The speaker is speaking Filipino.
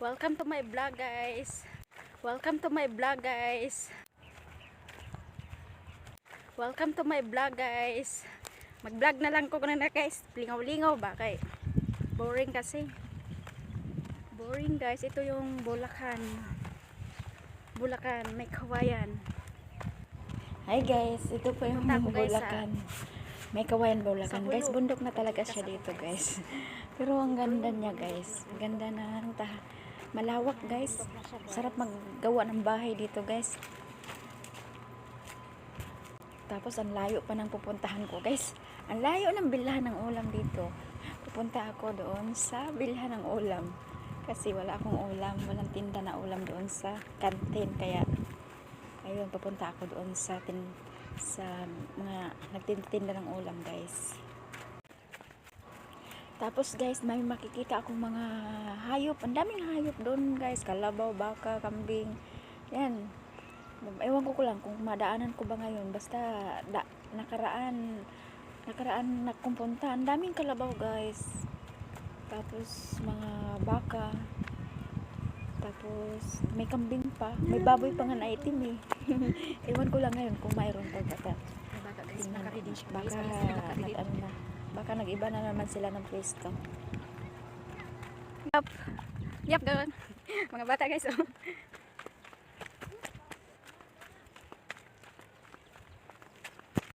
Welcome to my vlog guys. Welcome to my vlog guys. Welcome to my vlog guys. Mag-vlog na lang ko na na guys. Lingaw-lingaw ba kay boring kasi. Boring guys. Ito yung Bulacan. Bulacan, may kawayan. Hi guys, ito po yung guys, Bulacan. May kawayan Sa Bulacan. Guys, bundok na talaga siya dito guys. Pero ang ganda niya guys. Ang Ganda na ng ta malawak guys. Sarap maggawa ng bahay dito guys. Tapos ang layo pa ng pupuntahan ko guys. Ang layo ng bilhan ng ulam dito. Pupunta ako doon sa bilhan ng ulam. Kasi wala akong ulam. Walang tinda na ulam doon sa kantin. Kaya ayun papunta ako doon sa tin sa mga nagtitinda ng ulam guys tapos guys may makikita akong mga hayop. Ang daming hayop doon guys. Kalabaw, baka, kambing. Yan. Ewan ko ko lang kung madaanan ko ba ngayon. Basta da, nakaraan nakaraan nakumpunta ang daming kalabaw guys. Tapos mga baka. Tapos may kambing pa. May baboy pa nga na itim eh. Ewan ko lang ngayon kung mayroon pa bata. Baka guys, siya Baka, nag- ano na, baka nag-iba na naman sila ng pwesto. Yup. Yup, gawin. Mga bata guys, oh.